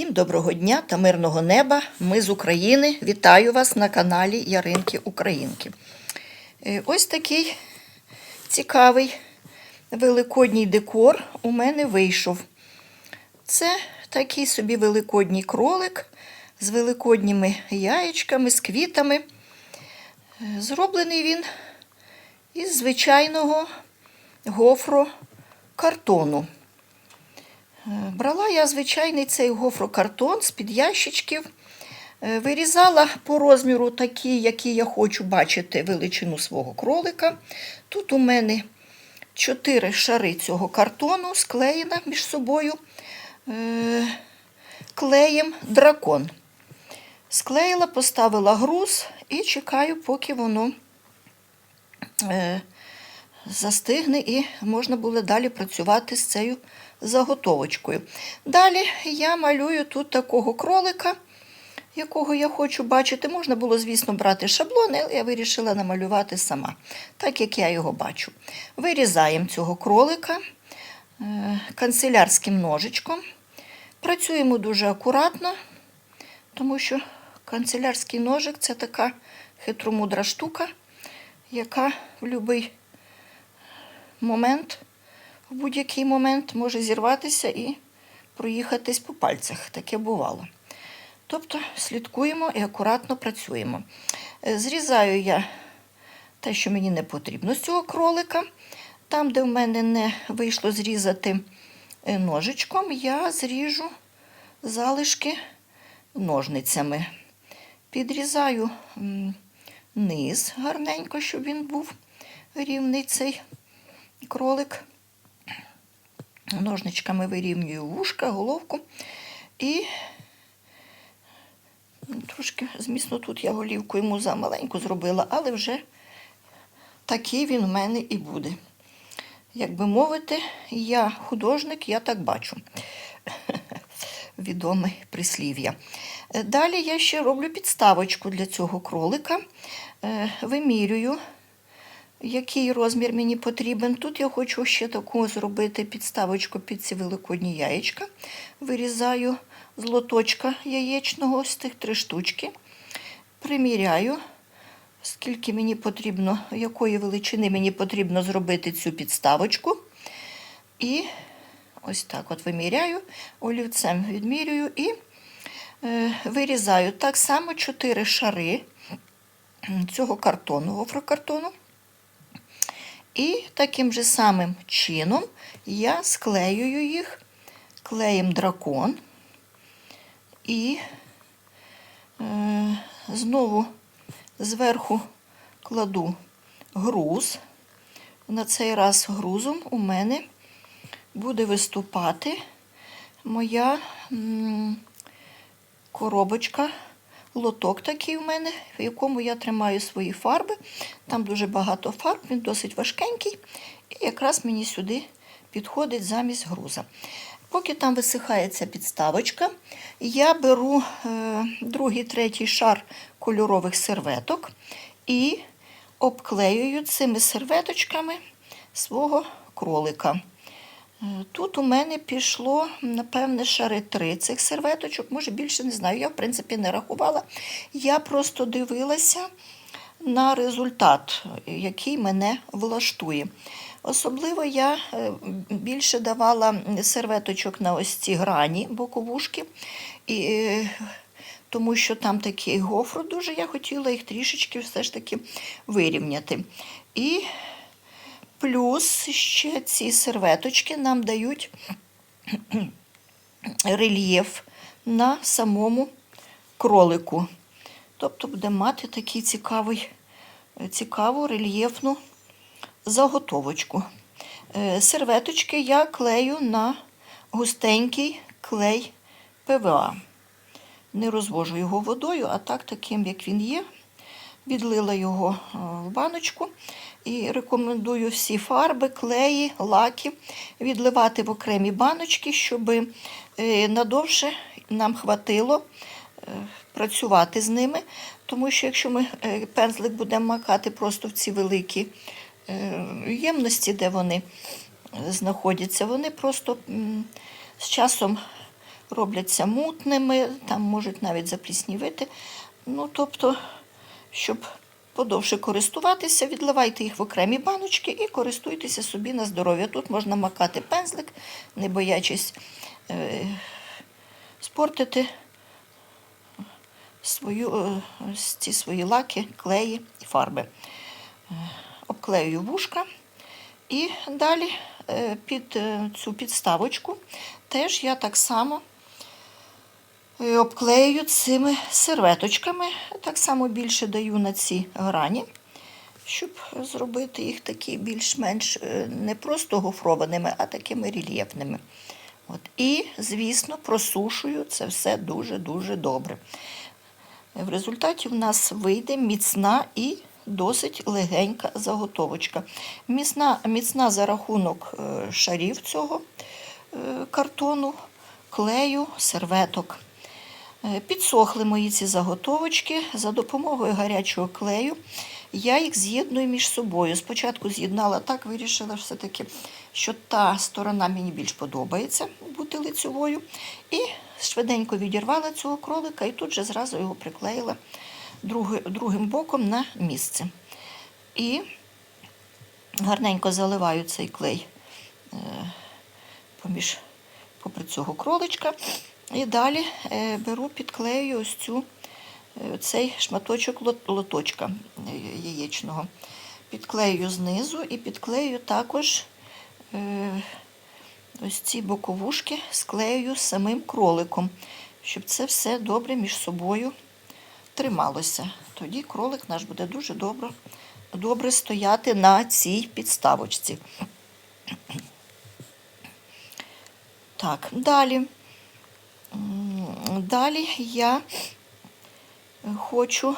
Всім доброго дня та мирного неба. Ми з України. Вітаю вас на каналі Яринки Українки. Е, Ось такий цікавий великодній декор у мене вийшов. Це такий собі великодній кролик з великодніми яєчками, з квітами. Е, Зроблений він із звичайного гофрокартону. Е, Брала я звичайний цей гофрокартон з-під ящичків, е, вирізала по розміру такі, які я хочу бачити величину свого кролика. Тут у мене чотири шари цього картону склеєно між собою е, клеєм дракон. Склеїла, поставила груз і чекаю, поки воно застигне і можна буде далі працювати з цією заготовочкою. Далі я малюю тут такого кролика, якого я хочу бачити. Можна було, звісно, брати шаблон, але я вирішила намалювати сама, так як я його бачу. Вирізаємо цього кролика е, канцелярським ножичком. Працюємо дуже акуратно, тому що канцелярський ножик це така хитромудра штука, яка в будь-який момент, в будь-який момент може зірватися і проїхатись по пальцях. Таке бувало. Тобто слідкуємо і акуратно працюємо. Е, Зрізаю я те, що мені не потрібно з цього кролика. Там, де в мене не вийшло зрізати е, ножичком, я зріжу залишки ножницями. Підрізаю низ гарненько, щоб він був рівний цей кролик. Ножничками вирівнюю вушка, головку і трошки, змісно, тут я голівку йому замаленьку зробила, але вже такий він в мене і буде. Як би мовити, я художник, я так бачу. Відоме прислів'я. Далі я ще роблю підставочку для цього кролика. Е, Вимірюю який розмір мені потрібен. Тут я хочу ще таку зробити підставочку під ці великодні яєчка. Вирізаю з лоточка яєчного, ось тих три штучки. Приміряю, скільки мені потрібно, якої величини мені потрібно зробити цю підставочку. І ось так от виміряю, олівцем відмірюю і е, вирізаю так само 4 шари цього картону, гофрокартону. І таким же самим чином я склеюю їх клеєм дракон і е, знову зверху кладу груз. На цей раз грузом у мене буде виступати моя м, коробочка лоток такий у мене, в якому я тримаю свої фарби. Там дуже багато фарб, він досить важкенький, і якраз мені сюди підходить замість груза. Поки там висихає ця підставочка, я беру е, другий, третій шар кольорових серветок і обклеюю цими серветочками свого кролика. Тут у мене пішло, напевне, шари три цих серветочок, може більше не знаю. Я, в принципі, не рахувала. Я просто дивилася на результат, який мене влаштує. Особливо я е, більше давала серветочок на ось ці грані боковушки, і, е, тому що там такий гофр дуже я хотіла їх трішечки все ж таки вирівняти. І Плюс ще ці серветочки нам дають рельєф на самому кролику. Тобто буде мати такий цікавий, цікаву рельєфну заготовочку. Е, Серветочки я клею на густенький клей ПВА. Не розвожу його водою, а так, таким, як він є, відлила його е, в баночку. І рекомендую всі фарби, клеї, лаки відливати в окремі баночки, щоб е, надовше нам хватило е, працювати з ними. Тому що якщо ми пензлик будемо макати просто в ці великі ємності, де вони знаходяться, вони просто з часом робляться мутними, там можуть навіть запліснівити. Ну, тобто, щоб подовше користуватися, відливайте їх в окремі баночки і користуйтеся собі на здоров'я. Тут можна макати пензлик, не боячись е, спортити свою, е, ці свої лаки, клеї і фарби. Е, Обклеюю вушка. І далі е, під е, цю підставочку теж я так само обклею цими серветочками. Так само більше даю на ці грані, щоб зробити їх такі більш-менш е, не просто гофрованими, а такими рельєфними. От. І, звісно, просушую це все дуже-дуже добре. В результаті в нас вийде міцна і досить легенька заготовочка. Міцна, міцна за рахунок е, шарів цього е, картону, клею, серветок. Е, Підсохли мої ці заготовочки за допомогою гарячого клею. Я їх з'єдную між собою. Спочатку з'єднала так, вирішила все-таки, що та сторона мені більш подобається бути лицьовою. І швиденько відірвала цього кролика і тут же зразу його приклеїла другим боком на місце. І гарненько заливаю цей клей е, поміж попри цього кроличка. І далі е, беру, підклею ось цю, е, цей шматочок лоточка е, яєчного. Підклею знизу і підклею також ось ці боковушки, склею самим кроликом, щоб це все добре між собою трималося. Тоді кролик наш буде дуже добре, добре стояти на цій підставочці. Так, далі. Далі я хочу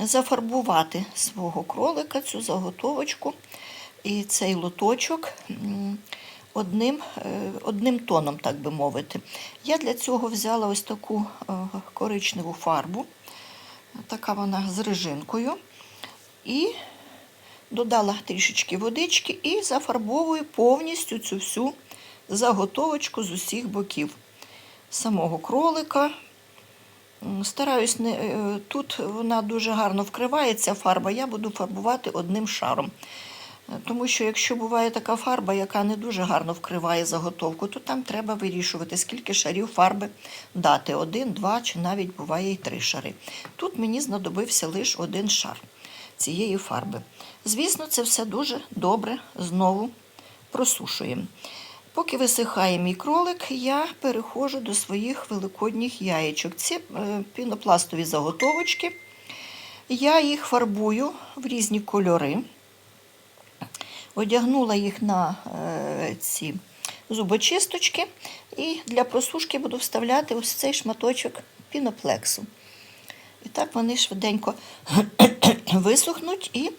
зафарбувати свого кролика, цю заготовочку і цей лоточок одним, е, одним тоном, так би мовити. Я для цього взяла ось таку е, коричневу фарбу, така вона з режинкою. І додала трішечки водички і зафарбовую повністю цю всю заготовочку з усіх боків самого кролика. Стараюсь не е, тут вона дуже гарно вкривається фарба, я буду фарбувати одним шаром. Е, Тому що якщо буває така фарба, яка не дуже гарно вкриває заготовку, то там треба вирішувати, скільки шарів фарби дати. Один, два чи навіть буває і три шари. Тут мені знадобився лише один шар цієї фарби. Звісно, це все дуже добре знову просушуємо. Поки висихає мій кролик, я переходжу до своїх великодніх яєчок. Ці е, пінопластові заготовочки. Я їх фарбую в різні кольори. Одягнула їх на е, ці зубочисточки і для просушки буду вставляти ось цей шматочок піноплексу. І так вони швиденько висохнуть і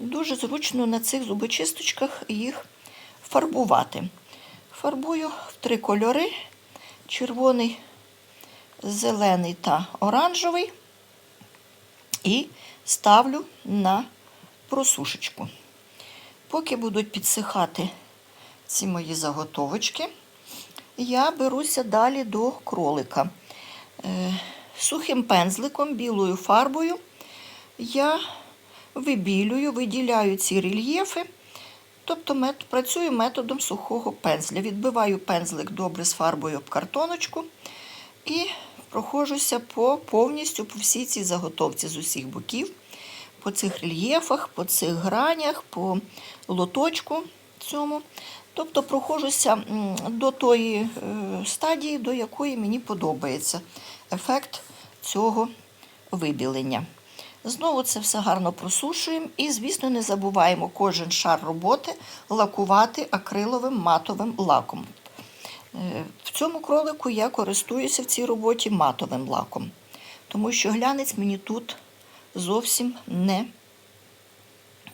дуже зручно на цих зубочисточках їх фарбувати. Фарбую в три кольори: червоний, зелений та оранжевий. І ставлю на просушечку. Поки будуть підсихати ці мої заготовочки, я беруся далі до кролика. Е, Сухим пензликом, білою фарбою я вибілюю, виділяю ці рельєфи, тобто мет, працюю методом сухого пензля. Відбиваю пензлик добре з фарбою об картоночку і проходжуся по, повністю по всій цій заготовці з усіх боків, по цих рельєфах, по цих гранях, по лоточку цьому. Тобто проходжуся м, до тої е, стадії, до якої мені подобається ефект цього вибілення. Знову це все гарно просушуємо і, звісно, не забуваємо кожен шар роботи лакувати акриловим матовим лаком. Е, В цьому кролику я користуюся в цій роботі матовим лаком, тому що глянець мені тут зовсім не,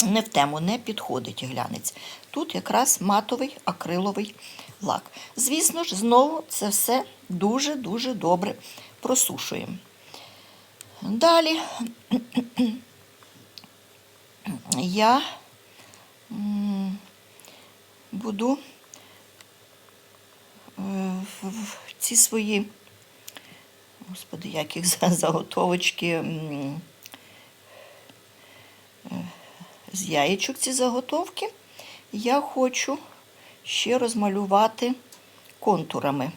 не в тему, не підходить глянець. Тут якраз матовий акриловий лак. Звісно ж, знову це все дуже-дуже добре просушуємо. Далі я буду в- в ці свої, господи, як їх за- заготовочки. е, З яєчок ці заготовки я хочу ще розмалювати контурами.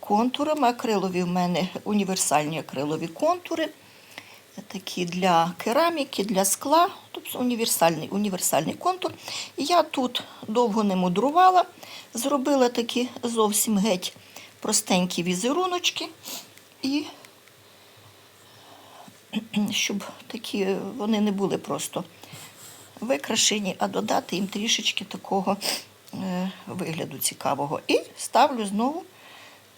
Контурами акрилові в мене універсальні акрилові контури, такі для кераміки, для скла, тобто універсальний, універсальний контур. Я тут довго не мудрувала, зробила такі зовсім геть простенькі візеруночки. І щоб такі вони не були просто викрашені, а додати їм трішечки такого е, вигляду цікавого. І ставлю знову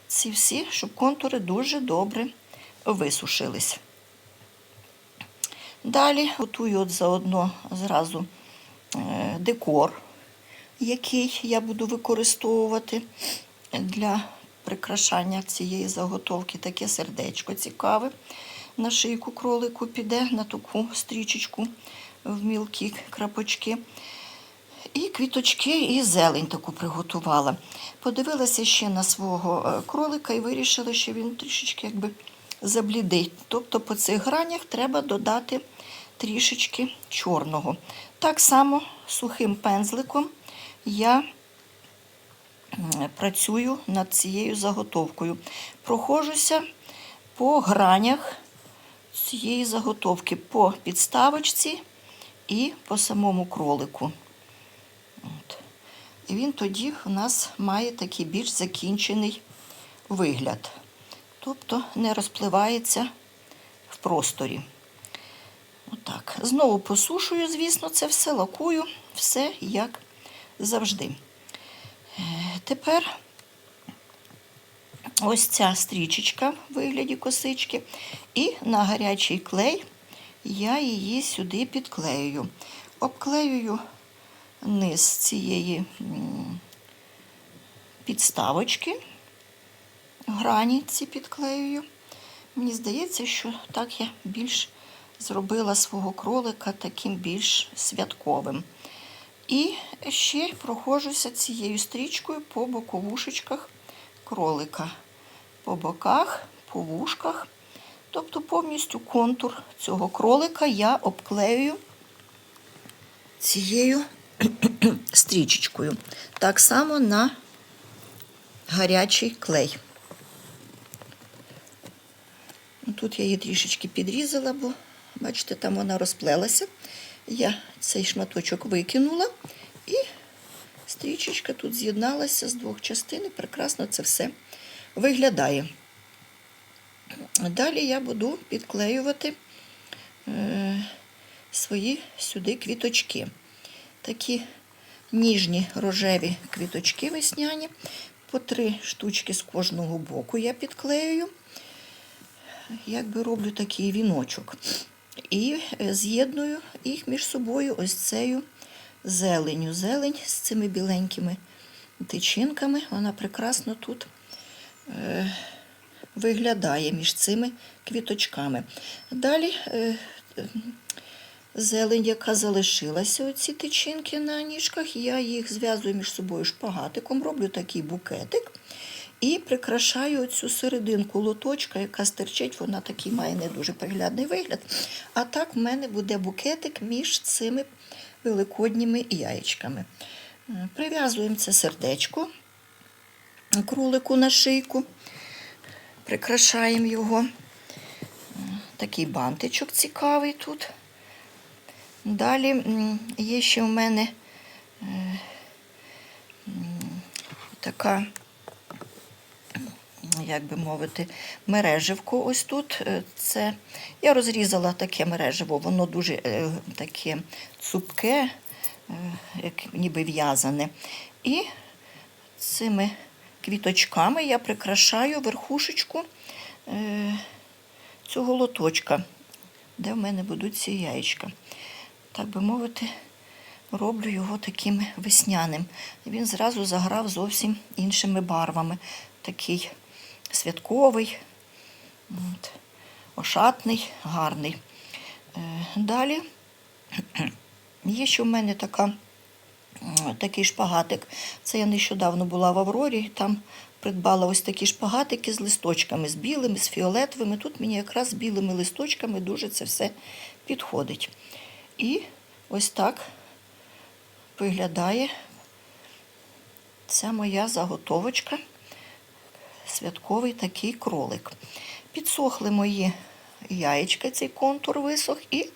ці всі, щоб контури дуже добре висушились. Далі готую от заодно зразу е, декор, який я буду використовувати для прикрашання цієї заготовки. Таке сердечко цікаве. На шийку кролику піде на таку стрічечку в мілкі крапочки. І квіточки, і зелень таку приготувала. Подивилася ще на свого е, кролика і вирішила, що він трішечки якби заблідий. Тобто по цих гранях треба додати трішечки чорного. Так само сухим пензликом я працюю над цією заготовкою. Прохожуся по гранях цієї заготовки, по підставочці і по самому кролику. От. І він тоді у нас має такий більш закінчений вигляд. Тобто не розпливається в просторі. Отак. Знову посушую, звісно, це все лакую, все як завжди. Е, Тепер ось ця стрічечка в вигляді косички, і на гарячий клей я її сюди підклеюю. Обклеюю низ цієї підставочки, грані ці підклеюю. Мені здається, що так я більш зробила свого кролика таким більш святковим. І ще проходжуся цією стрічкою по боковушечках кролика. По боках, по вушках. Тобто повністю контур цього кролика я обклеюю цією стрічечкою. Так само на гарячий клей. Ну, Тут я її трішечки підрізала, бо, бачите, там вона розплелася. Я цей шматочок викинула і стрічечка тут з'єдналася з двох частин прекрасно це все виглядає. Далі я буду підклеювати е, свої сюди квіточки. Такі ніжні рожеві квіточки весняні. По три штучки з кожного боку я підклеюю. Якби роблю такий віночок. І е, з'єдную їх між собою ось цією зеленю. Зелень з цими біленькими тичинками. Вона прекрасно тут е, виглядає між цими квіточками. Далі е, зелень, яка залишилася, оці тичинки на ніжках, я їх зв'язую між собою шпагатиком, роблю такий букетик. І прикрашаю цю серединку лоточка, яка стирчить, вона такий має не дуже приглядний вигляд. А так в мене буде букетик між цими великодніми яєчками. Прив'язуємо це сердечко кролику на шийку, прикрашаємо його. Такий бантичок цікавий тут. Далі є ще в мене е, така як би мовити, мереживко ось тут. Е, Це я розрізала таке мереживо, воно дуже е, таке цупке, як ніби в'язане. І цими квіточками я прикрашаю верхушечку цього лоточка, де в мене будуть ці яєчка. Так би мовити, роблю його таким весняним. Він зразу заграв зовсім іншими барвами. Такий святковий, от, ошатний, гарний. Е, Далі є ще в мене така, такий шпагатик. Це я нещодавно була в Аврорі, там придбала ось такі шпагатики з листочками, з білими, з фіолетовими. Тут мені якраз з білими листочками дуже це все підходить. І ось так виглядає ця моя заготовочка, святковий такий кролик. Підсохли мої яєчка, цей контур висох, і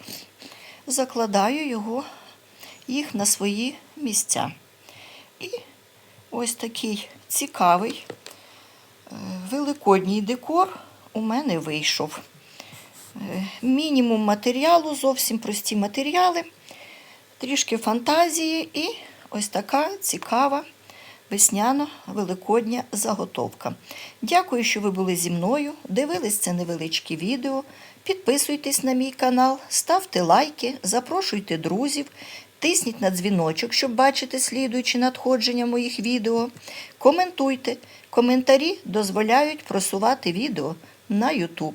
закладаю його, їх на свої місця. І ось такий цікавий е, великодній декор у мене вийшов. Е, Мінімум матеріалу, зовсім прості матеріали, трішки фантазії і ось така цікава весняно-великодня заготовка. Дякую, що ви були зі мною, дивились це невеличке відео. Підписуйтесь на мій канал, ставте лайки, запрошуйте друзів, тисніть на дзвіночок, щоб бачити слідуючі надходження моїх відео. Коментуйте. Коментарі дозволяють просувати відео на YouTube.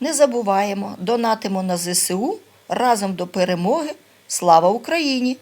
Не забуваємо, донатимо на ЗСУ разом до перемоги. Слава Україні!